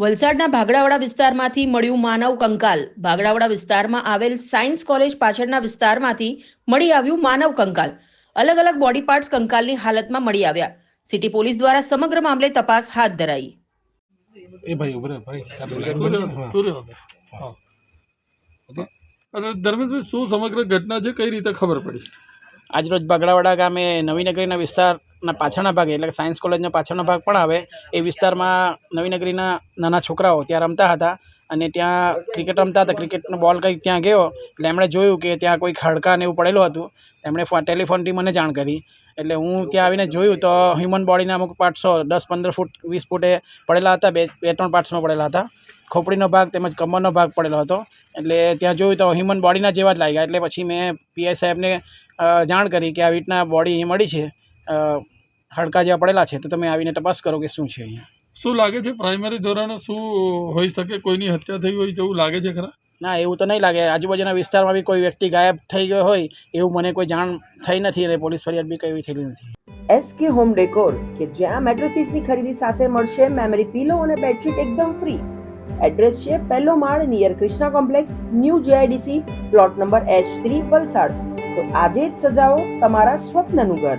વલસાડના ભાગડાવાડા વિસ્તારમાંથી મળ્યું માનવ કંકાલ. ભાગડાવાડા વિસ્તારમાં આવેલ સાયન્સ કોલેજ પાછળના વિસ્તારમાંથી મળી આવ્યું માનવ કંકાલ. અલગ અલગ બોડી પાર્ટ્સ કંકાલની હાલતમાં મળી આવ્યા. સિટી પોલીસ દ્વારા સમગ્ર મામલે તપાસ હાથ ધરાઈ. એ ભાઈ. અને ધર્મેશભાઈ શું સમગ્ર ઘટના છે? કઈ રીતે ખબર પડી? આજરોજ બાગડાવાડા ગામે નવીનગરીના વિસ્તારના પાછળના ભાગે, એટલે કે સાયન્સ કોલેજનો પાછળનો ભાગ પણ આવે. એ વિસ્તારમાં નવીનગરીના નાના છોકરાઓ ત્યાં રમતા હતા અને ત્યાં ક્રિકેટ રમતા હતા. ક્રિકેટનો બોલ કંઈક ત્યાં ગયો, એટલે એમણે જોયું કે ત્યાં કોઈ ખડકા ને એવું પડેલું હતું. એમણે ટેલિફોનથી મને જાણ કરી. એટલે હું ત્યાં આવીને જોયું તો હ્યુમન બોડીના અમુક પાર્ટસો દસ, પંદર ફૂટ, વીસ ફૂટે પડેલા હતા. બે બે, ત્રણ પાર્ટ્સમાં પડેલા હતા. ખોપડીનો ભાગ તેમજ કમરનો ભાગ પડેલો હતો. એટલે ત્યાં જોયું તો હ્યુમન બોડીના જેવા જ લાગ્યા. એટલે પછી મેં પીઆઈ સાહેબને જાણ કરી કે આવી રીતના બોડી મળી છે. હાડકા જેવા પડેલા છે તો તમે આવીને તપાસ કરો કે શું છે અહીંયા. શું લાગે છે પ્રાઇમરી ધોરણે શું હોઈ શકે? કોઈની હત્યા થઈ હોય તેવું લાગે છે ખરા? ના એવું તો નહીં લાગે. આજુબાજુના વિસ્તારમાં બી કોઈ વ્યક્તિ ગાયબ થઈ ગયો હોય એવું મને કોઈ જાણ થઈ નથી અને પોલીસ ફરિયાદ બી કઈ એવી થયેલી નથી. એસકે હોમ ડેકોર કે જ્યાં મેટ્રેસીસની ખરીદી સાથે મળશે મેમરી પીલો અને બેડશીટ એકદમ ફ્રી એડ્રેસ છે પહેલો માળ near Krishna complex new GIDC plot number H three Valsad. તો આજે જ સજાવો તમારા સ્વપ્નનું ઘર.